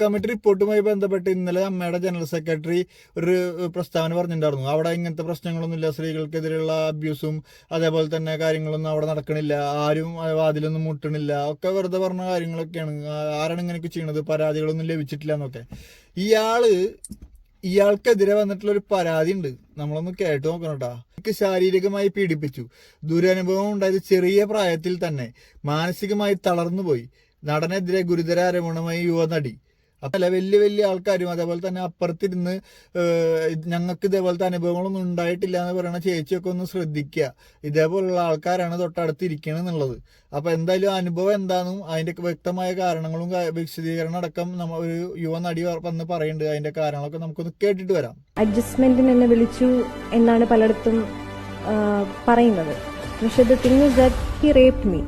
Committee റിപ്പോർട്ടുമായി ബന്ധപ്പെട്ട് ഇന്നലെ അമ്മയുടെ ജനറൽ സെക്രട്ടറി ഒരു പ്രസ്താവന പറഞ്ഞിട്ടുണ്ടായിരുന്നു. അവിടെ ഇങ്ങനത്തെ പ്രശ്നങ്ങളൊന്നുമില്ല. സ്ത്രീകൾക്കെതിരെയുള്ള അബ്യൂസും അതേപോലെ തന്നെ കാര്യങ്ങളൊന്നും അവിടെ നടക്കണില്ല. ആരും വാതിലൊന്നും മുട്ടണില്ല. ഒക്കെ വെറുതെ പറഞ്ഞ കാര്യങ്ങളൊക്കെയാണ്. ആരാണ് ഇങ്ങനെയൊക്കെ ചെയ്യണത്? പരാതികളൊന്നും ലഭിച്ചിട്ടില്ല എന്നൊക്കെ. ഇയാൾ ഇയാൾക്കെതിരെ വന്നിട്ടുള്ള ഒരു പരാതി ഉണ്ട് നമ്മളൊന്ന് കേട്ടു നോക്കണം കേട്ടോ എനിക്ക് ശാരീരികമായി പീഡിപ്പിച്ചു. ദുരനുഭവം ഉണ്ടായത് ചെറിയ പ്രായത്തിൽ തന്നെ. മാനസികമായി തളർന്നുപോയി. നടനെതിരെ ഗുരുതര ആരോപണമായി യുവനടി. അപ്പല്ല വലിയ വലിയ ആൾക്കാരും അതേപോലെ തന്നെ അപ്പുറത്തിരുന്ന് ഞങ്ങൾക്ക് ഇതേപോലത്തെ അനുഭവങ്ങളൊന്നും ഉണ്ടായിട്ടില്ല എന്ന് പറയുന്ന ചേച്ചിയൊക്കെ ഒന്ന് ശ്രദ്ധിക്കുക. ഇതേപോലുള്ള ആൾക്കാരാണ് തൊട്ടടുത്ത് ഇരിക്കണം എന്നുള്ളത്. അപ്പൊ എന്തായാലും അനുഭവം എന്താണെന്നും അതിന്റെ വ്യക്തമായ കാരണങ്ങളും വിശദീകരണം അടക്കം നമ്മ ഒരു യുവ നടി വന്ന് പറയുന്നുണ്ട് അതിന്റെ കാരണങ്ങളൊക്കെ നമുക്കൊന്ന് കേട്ടിട്ട് വരാം. അഡ്ജസ്റ്റ്മെന്റിന് എന്നെ വിളിച്ചു എന്നാണ് പലയിടത്തും പറയുന്നത്. പക്ഷെ the thing is that he rape me.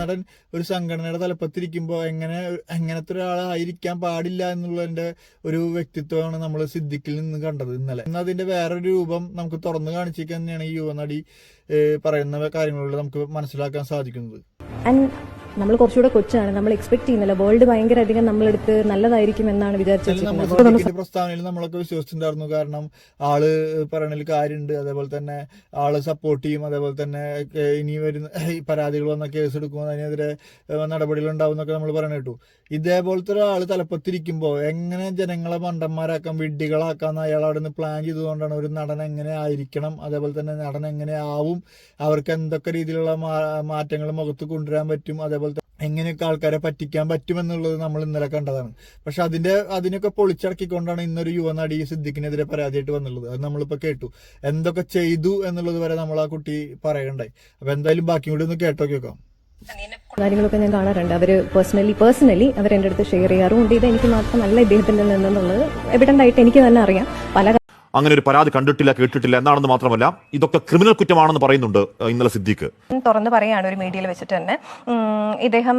നടൻ ഒരു സംഘടനയുടെ തലപ്പത്തിരിക്കുമ്പോൾ എങ്ങനെ എങ്ങനത്തെ ഒരാളായിരിക്കാൻ പാടില്ല എന്നുള്ളതിന്റെ ഒരു വ്യക്തിത്വമാണ് നമ്മൾ സിദ്ദിഖിൽ നിന്ന് കണ്ടത് ഇന്നലെ. എന്നാൽ അതിന്റെ വേറൊരു രൂപം നമുക്ക് തുറന്നു കാണിച്ചിരിക്കാൻ തന്നെയാണ് ഈ യുവനടി പറയുന്ന കാര്യങ്ങളിലൂടെ നമുക്ക് മനസ്സിലാക്കാൻ സാധിക്കുന്നത്. നമ്മൾ കുറച്ചുകൂടെ കൊച്ചാണ്. നമ്മൾ എക്സ്പെക്ട് ചെയ്യുന്നില്ല. വേൾഡ് ഭയങ്കര അധികം നമ്മളെടുത്ത് നല്ലതായിരിക്കും എന്നാണ് വിചാരിച്ചത് പ്രസ്താവനയിൽ നമ്മളൊക്കെ വിശ്വസിച്ചിട്ടുണ്ടായിരുന്നു. കാരണം ആൾ പറയണതിൽ കാര്യമുണ്ട്. അതേപോലെ തന്നെ ആൾ സപ്പോർട്ട് ചെയ്യും. അതേപോലെ തന്നെ ഇനി വരുന്ന പരാതികൾ വന്ന കേസ് എടുക്കും അതിനെതിരെ നടപടികൾ ഉണ്ടാവും എന്നൊക്കെ നമ്മൾ പറഞ്ഞു കേട്ടു. ഇതേപോലത്തെ ഒരാൾ തലപ്പത്തിരിക്കുമ്പോൾ എങ്ങനെ ജനങ്ങളെ മണ്ടന്മാരാക്കാം വിഡ്ഢികളാക്കാന്ന് അയാൾ അവിടെ നിന്ന് പ്ലാൻ ചെയ്തുകൊണ്ടാണ് ഒരു നടൻ എങ്ങനെ ആയിരിക്കണം അതേപോലെ തന്നെ നടൻ എങ്ങനെ ആവും അവർക്ക് എന്തൊക്കെ രീതിയിലുള്ള മാറ്റങ്ങൾ മുഖത്ത് കൊണ്ടുവരാൻ പറ്റും അതേപോലെ എങ്ങനെയൊക്കെ ആൾക്കാരെ പറ്റിക്കാൻ പറ്റുമെന്നുള്ളത് നമ്മൾ ഇന്നലെ കണ്ടതാണ്. പക്ഷെ അതിന്റെ അതിനൊക്കെ പൊളിച്ചടക്കിക്കൊണ്ടാണ് ഇന്നൊരു യുവനടി സിദ്ദിഖിനെതിരെ പരാതിയായിട്ട് വന്നുള്ളത്. അത് നമ്മളിപ്പോ കേട്ടു. എന്തൊക്കെ ചെയ്തു എന്നുള്ളത് വരെ നമ്മൾ ആ കുട്ടി പറയണ്ടായി. അപ്പൊ എന്തായാലും ബാക്കി കൂടി ഒന്ന് കേട്ടോക്കി കാര്യങ്ങളൊക്കെ ഞാൻ കാണാറുണ്ട്. അവർ പേഴ്സണലി പേഴ്സണലി അവർ എന്റെ അടുത്ത് ഷെയർ ചെയ്യാറുമുണ്ട്. ഇത് എനിക്ക് മാത്രമല്ല ഇദ്ദേഹത്തിന്റെ നിന്നുള്ളത് എവിഡന്റ് ആയിട്ട് എനിക്ക് തന്നെ അറിയാം. പല അങ്ങനെ ഒരു പരാതി കണ്ടിട്ടില്ല കേട്ടിട്ടില്ല എന്നാണെന്ന് മാത്രമല്ല ഇതൊക്കെ ക്രിമിനൽ കുറ്റമാണെന്ന് പറയുന്നുണ്ട് ഇന്നലെ സിദ്ദീഖ്. തുറന്നു പറയാണ് ഒരു മീഡിയയിൽ വെച്ചിട്ട് തന്നെ. ഇദ്ദേഹം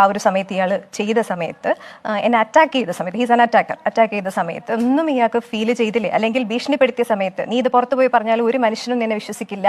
ആ ഒരു സമയത്ത് ഇയാൾ ചെയ്ത സമയത്ത് എന്നെ അറ്റാക്ക് ചെയ്ത സമയത്ത് ഹീസ് അൻ അറ്റാക്കർ അറ്റാക്ക് ചെയ്ത സമയത്ത് ഒന്നും ഇയാൾക്ക് ഫീൽ ചെയ്തില്ലേ? അല്ലെങ്കിൽ ഭീഷണിപ്പെടുത്തിയ സമയത്ത് നീ ഇത് പുറത്ത് പോയി പറഞ്ഞാൽ ഒരു മനുഷ്യനും നിന്നെ വിശ്വസിക്കില്ല.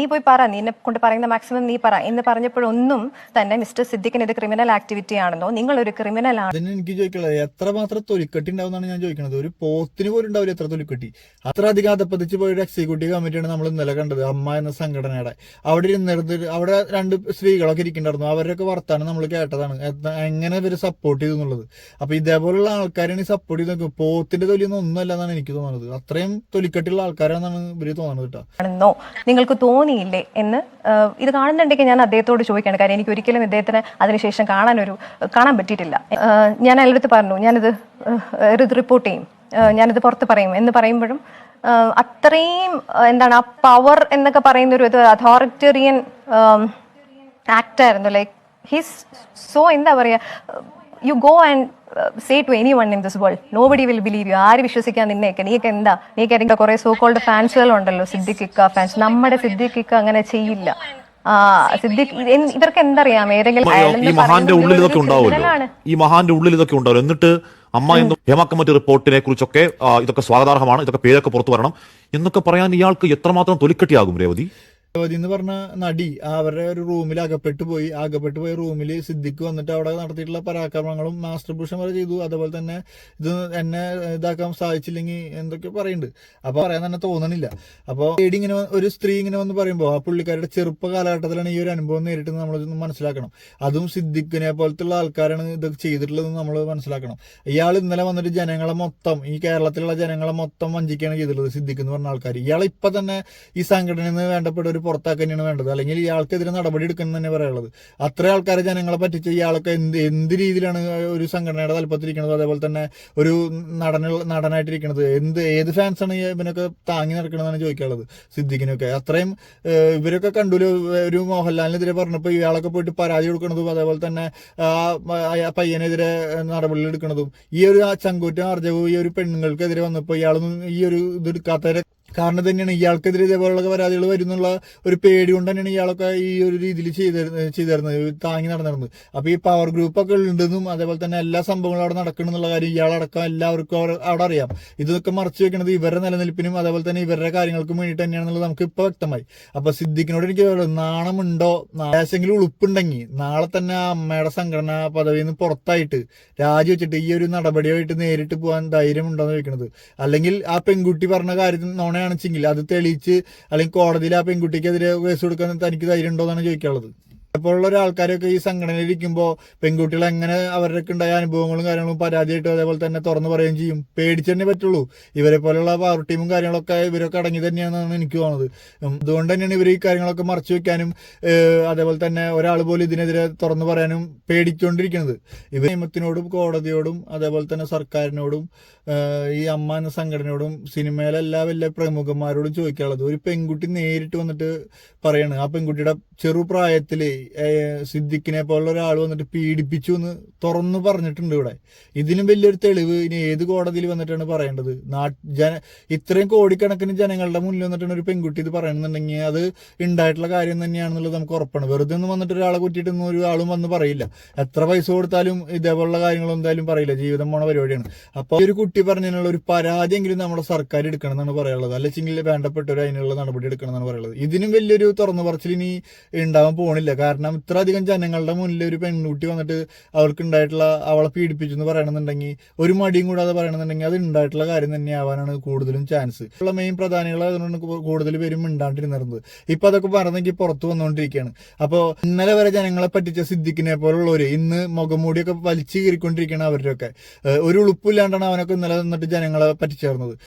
നീ പോയി പറ നിന്നെ എന്നെ കൊണ്ട് പറയുന്ന മാക്സിമം നീ പറ എന്ന് പറഞ്ഞപ്പോഴൊന്നും തന്നെ മിസ്റ്റർ സിദ്ദിഖിന് ഇത് ക്രിമിനൽ ആക്ടിവിറ്റി ആണെന്നോ ഒരു ക്രിമിനൽ ആണ്. എനിക്ക് എനിക്ക് എത്ര എത്രമാത്രം തൊലിക്കെട്ടി ഉണ്ടാവുന്നതാണ് ഞാൻ ചോദിക്കുന്നത്. ഒരു പോത്തിന് പോലും ഉണ്ടാവില്ല എത്ര തൊലിക്കെട്ടി. അത്ര അധികം അതപ്പതിച്ച് പോയ ഒരു എക്സിക്യൂട്ടീവ് കമ്മിറ്റിയാണ് നമ്മൾ ഇന്നലെ കണ്ടത് അമ്മ എന്ന സംഘടനയുടെ. അവിടെ ഇരുന്നിരുന്ന് അവിടെ രണ്ട് സ്ത്രീകളൊക്കെ ഇരിക്കുന്നുണ്ടായിരുന്നു. അവരൊക്കെ വർത്താനം നമ്മൾ കേട്ടതാണ് എത്ത- എങ്ങനെ ഇവർ സപ്പോർട്ട് ചെയ്തു എന്നുള്ളത്. അപ്പൊ ഇതേപോലുള്ള ആൾക്കാരാണ് ഈ സപ്പോർട്ട് ചെയ്ത് നോക്കുക പോത്തിന്റെ തൊലിയൊന്നും ഒന്നുമല്ല എന്നാണ് എനിക്ക് തോന്നുന്നത്. അത്രയും തൊലിക്കെട്ടുള്ള ആൾക്കാരാണെന്നാണ് ഇവർ തോന്നുന്നത് കേട്ടോ. നിങ്ങൾക്ക് തോന്നിയില്ലേ എന്ന്? ഇത് കാണുന്നുണ്ടെങ്കിൽ ഞാൻ അദ്ദേഹത്തോട് ചോദിക്കുകയാണ്. കാര്യം എനിക്ക് ഒരിക്കലും ഇദ്ദേഹത്തിന് അതിനുശേഷം കാണാനൊരു കാണാൻ പറ്റിയിട്ടില്ല. ഞാൻ അതിലടുത്ത് പറഞ്ഞു ഞാനിത് ഇത് റിപ്പോർട്ട് ചെയ്യും. ഞാനിത് പുറത്ത് പറയും. എന്ന് പറയുമ്പോഴും അത്രയും എന്താണ് ആ പവർ എന്നൊക്കെ പറയുന്ന ഒരു അതോറിറ്റേറിയൻ ആക്ട് ആയിരുന്നു. ലൈക്ക് ഹിസ് സോ എന്താ പറയുക you go and say to anyone in this world nobody will believe you ആര് വിശ്വസിക്കാൻ നിന്നെയൊക്കെ നീക്ക് എന്താ? നീക്ക് ഏതെങ്കിലും കുറെ സോ കോൾഡ് ഫാൻസുകൾ ഉണ്ടല്ലോ സിദ്ദിഖിക്ക ഫാൻസ് നമ്മുടെ സിദ്ദിഖിക്ക അങ്ങനെ ചെയ്യില്ല. ഇവർക്ക് എന്തറിയാം? ഏതെങ്കിലും ഈ മഹാന്റെ ഉള്ളിൽ ഇതൊക്കെ ഉണ്ടാവുമല്ലോ. ഈ മഹാന്റെ ഉള്ളിൽ ഇതൊക്കെ ഉണ്ടാവുമല്ലോ. എന്നിട്ട് അമ്മ എന്നും ഹേമ കമ്മിറ്റി റിപ്പോർട്ടിനെ കുറിച്ചൊക്കെ ഇതൊക്കെ സ്വാഗതാർഹമാണ്. ഇതൊക്കെ പേരൊക്കെ പുറത്തു വരണം. എന്നൊക്കെ പറയാൻ ഇയാൾക്ക് എത്രമാത്രം തൊലിക്കെട്ടിയാകും രേവതി? രേവതി എന്ന് പറഞ്ഞ നടി അവരുടെ ഒരു റൂമിൽ അകപ്പെട്ടു പോയി. അകപ്പെട്ടു പോയ റൂമിൽ സിദ്ദിഖ് വന്നിട്ട് അവിടെ നടത്തിയിട്ടുള്ള പരാക്രമങ്ങളും മാസ്റ്റർ ഭൂഷൺ വരെ ചെയ്തു. അതുപോലെ തന്നെ ഇത് എന്നെ ഇതാക്കാൻ സാധിച്ചില്ലെങ്കിൽ എന്തൊക്കെ പറയുന്നുണ്ട്. അപ്പൊ പറയാൻ തന്നെ തോന്നണില്ല. അപ്പോൾ ലേഡി ഇങ്ങനെ ഒരു സ്ത്രീ ഇങ്ങനെ വന്ന് പറയുമ്പോൾ ആ പുള്ളിക്കാരുടെ ചെറുപ്പ കാലഘട്ടത്തിലാണ് ഈ ഒരു അനുഭവം നേരിട്ട് നമ്മൾ മനസ്സിലാക്കണം. അതും സിദ്ദിഖിനെ പോലത്തുള്ള ആൾക്കാരാണ് ഇതൊക്കെ ചെയ്തിട്ടുള്ളതെന്ന് നമ്മൾ മനസ്സിലാക്കണം. ഇയാൾ ഇന്നലെ വന്നിട്ട് ജനങ്ങളെ മൊത്തം ഈ കേരളത്തിലുള്ള ജനങ്ങളെ മൊത്തം വഞ്ചിക്കുകയാണ് ചെയ്തിട്ടുള്ളത് സിദ്ദിഖ് എന്ന് പറഞ്ഞ ആൾക്കാർ ഇയാൾ ഇപ്പൊ തന്നെ ഈ സംഘടനയിൽ നിന്ന് വേണ്ടപ്പെട്ട ഒരു പുറത്താക്കുക തന്നെയാണ് വേണ്ടത്. അല്ലെങ്കിൽ ഇയാൾക്കെതിരെ നടപടി എടുക്കണം തന്നെ പറയാനുള്ളത്. അത്ര ആൾക്കാരെ ജനങ്ങളെ പറ്റിച്ച് ഇയാൾക്ക് എന്ത് എന്ത് രീതിയിലാണ് ഒരു സംഘടനയുടെ തലപ്പത്തിരിക്കുന്നത് അതേപോലെ തന്നെ ഒരു നടന നടനായിട്ടിരിക്കുന്നത് എന്ത് ഏത് ഫാൻസാണ് ഇവനൊക്കെ താങ്ങി നടക്കണമെന്നാണ് ചോദിക്കാനുള്ളത് സിദ്ദിഖിനൊക്കെ. അത്രയും ഇവരൊക്കെ കണ്ടു ഒരു മോഹൻലാലിനെതിരെ പറഞ്ഞപ്പോൾ ഇയാളൊക്കെ പോയിട്ട് പരാതി കൊടുക്കുന്നതും അതേപോലെ തന്നെ ആ പയ്യനെതിരെ നടപടി എടുക്കുന്നതും ഈ ഒരു ചങ്കൂറ്റം ആർജവും ഈ ഒരു പെണ്ണുങ്ങൾക്കെതിരെ വന്നപ്പോൾ ഇയാളൊന്നും ഈ ഒരു ഇത് എടുക്കാത്തവരെ കാരണം തന്നെയാണ് ഇയാൾക്കെതിരെ ഇതേപോലുള്ള പരാതികൾ വരുന്നുള്ള ഒരു പേടി കൊണ്ട് തന്നെയാണ് ഇയാളൊക്കെ ഈ ഒരു രീതിയിൽ ചെയ്തിരുന്നത് താങ്ങി നടന്നിരുന്നത്. അപ്പോൾ ഈ പവർ ഗ്രൂപ്പൊക്കെ ഉണ്ടെന്നും അതേപോലെ തന്നെ എല്ലാ സംഭവങ്ങളും അവിടെ നടക്കണമെന്നുള്ള കാര്യം ഇയാളടക്കം എല്ലാവർക്കും അവിടെ അറിയാം. ഇതൊക്കെ മറച്ചു വെക്കുന്നത് ഇവരുടെ നിലനിൽപ്പിനും അതേപോലെ തന്നെ ഇവരുടെ കാര്യങ്ങൾക്കും വേണ്ടിയിട്ട് തന്നെയാണെന്നുള്ളത് നമുക്ക് ഇപ്പോൾ വ്യക്തമായി. അപ്പോൾ സിദ്ദിഖിനോട് എനിക്ക് നാണമുണ്ടോ? നാശെങ്കിലും ഉളുപ്പുണ്ടെങ്കിൽ നാളെ തന്നെ ആ അമ്മയുടെ സംഘടനാ പദവിയിൽ നിന്ന് പുറത്തായിട്ട് രാജിവെച്ചിട്ട് ഈ ഒരു നടപടിയായിട്ട് നേരിട്ട് പോകാൻ ധൈര്യമുണ്ടോ എന്ന് ചോദിക്കുന്നത് അല്ലെങ്കിൽ ആ പെൺകുട്ടി പറഞ്ഞ കാര്യത്തിൽ നോണയാണെച്ചെങ്കിൽ അത് തെളിയിച്ച് അല്ലെങ്കിൽ കോടതിയിൽ ആ പെൺകുട്ടിക്കെതിരെ കേസ് കൊടുക്കാൻ തനിക്ക് ധൈര്യം ഉണ്ടോ എന്നാണ് ചോദിക്കാനുള്ളത്. ഇപ്പോഴുള്ള ഒരാൾക്കാരൊക്കെ ഈ സംഘടനയിൽ ഇരിക്കുമ്പോൾ പെൺകുട്ടികൾ എങ്ങനെ അവരുടെയൊക്കെ ഉണ്ടായ അനുഭവങ്ങളും കാര്യങ്ങളും പരാതിയായിട്ട് അതേപോലെ തന്നെ തുറന്നു പറയുകയും ചെയ്യും. പേടിച്ചു തന്നെ പറ്റുള്ളൂ. ഇവരെ പോലുള്ള പവർ ടീമും കാര്യങ്ങളൊക്കെ ഇവരൊക്കെ അടങ്ങി തന്നെയാണെന്നാണ് എനിക്ക് തോന്നുന്നത്. അതുകൊണ്ട് തന്നെയാണ് ഇവർ ഈ കാര്യങ്ങളൊക്കെ മറച്ചു വെക്കാനും അതേപോലെ തന്നെ ഒരാൾ പോലും ഇതിനെതിരെ തുറന്നു പറയാനും പേടിച്ചുകൊണ്ടിരിക്കുന്നത് ഇവർ നിയമത്തിനോടും കോടതിയോടും അതേപോലെ തന്നെ സർക്കാരിനോടും ഈ അമ്മ എന്ന സംഘടനയോടും സിനിമയിലെ എല്ലാ വലിയ പ്രമുഖന്മാരോടും ചോദിക്കാനുള്ളത് ഒരു പെൺകുട്ടി നേരിട്ട് വന്നിട്ട് പറയാണ് ആ പെൺകുട്ടിയുടെ ചെറുപ്രായത്തിൽ സിദ്ദിഖിനെ പോലുള്ള ഒരാൾ വന്നിട്ട് പീഡിപ്പിച്ചു എന്ന് തുറന്നു പറഞ്ഞിട്ടുണ്ട് ഇവിടെ. ഇതിനും വലിയൊരു തെളിവ് ഇനി ഏത് കോടതിയിൽ വന്നിട്ടാണ് പറയേണ്ടത്? നാട്ട് ജന ഇത്രയും കോടിക്കണക്കിന് ജനങ്ങളുടെ മുന്നിൽ വന്നിട്ടാണ് ഒരു പെൺകുട്ടി ഇത് പറയണമെന്നുണ്ടെങ്കിൽ അത് ഉണ്ടായിട്ടുള്ള കാര്യം തന്നെയാണെന്നുള്ളത് നമുക്ക് ഉറപ്പാണ്. വെറുതെ ഒന്നും വന്നിട്ട് ഒരാളെ കുറ്റിയിട്ടൊന്നും ഒരാളും വന്ന് പറയില്ല. എത്ര പൈസ കൊടുത്താലും ഇതേപോലുള്ള കാര്യങ്ങളൊന്നും എന്തായാലും പറയില്ല. ജീവിതം പോണ പരിപാടിയാണ്. അപ്പോൾ ഒരു കുട്ടി പറഞ്ഞതിനുള്ള ഒരു പരാതി എങ്കിലും നമ്മുടെ സർക്കാർ എടുക്കണം എന്നാണ് പറയാനുള്ളത്. അല്ലെങ്കിൽ വേണ്ടപ്പെട്ടവർ അതിനുള്ള നടപടി എടുക്കണം എന്നാണ് പറയുന്നത് ഇതിനും വലിയൊരു തുറന്നു പറച്ചിൽ ഇനി ഉണ്ടാവാൻ പോണില്ല. കാരണം ഇത്ര അധികം ജനങ്ങളുടെ മുന്നിൽ ഒരു പെൺകുട്ടി വന്നിട്ട് അവൾക്ക് ഉണ്ടായിട്ടുള്ള അവളെ പീഡിപ്പിച്ചു എന്ന് പറയണമെന്നുണ്ടെങ്കിൽ ഒരു മടിയും കൂടാതെ പറയണമെന്നുണ്ടെങ്കിൽ അത് ഉണ്ടായിട്ടുള്ള കാര്യം തന്നെ ആവാനാണ് കൂടുതലും ചാൻസ് ഉള്ള മെയിൻ പ്രധാനികളായതുകൊണ്ട് കൂടുതൽ പേരും മിണ്ടാണ്ടിരുന്നിരുന്നത് ഇപ്പൊ അതൊക്കെ പറഞ്ഞെങ്കിൽ പുറത്തു വന്നുകൊണ്ടിരിക്കുകയാണ് അപ്പോൾ ഇന്നലെ വരെ ജനങ്ങളെ പറ്റിച്ച സിദ്ദിഖിനെ പോലുള്ളവര് ഇന്ന് മുഖംമൂടിയൊക്കെ വലിച്ചു കീറിക്കൊണ്ടിരിക്കുകയാണ് അവരുടെയൊക്കെ. ഒരു ഉളുപ്പില്ലാണ്ടാണ് അവനൊക്കെ ഇന്നലെ നിന്നിട്ട് ജനങ്ങളെ പറ്റിച്ചേർന്നത്.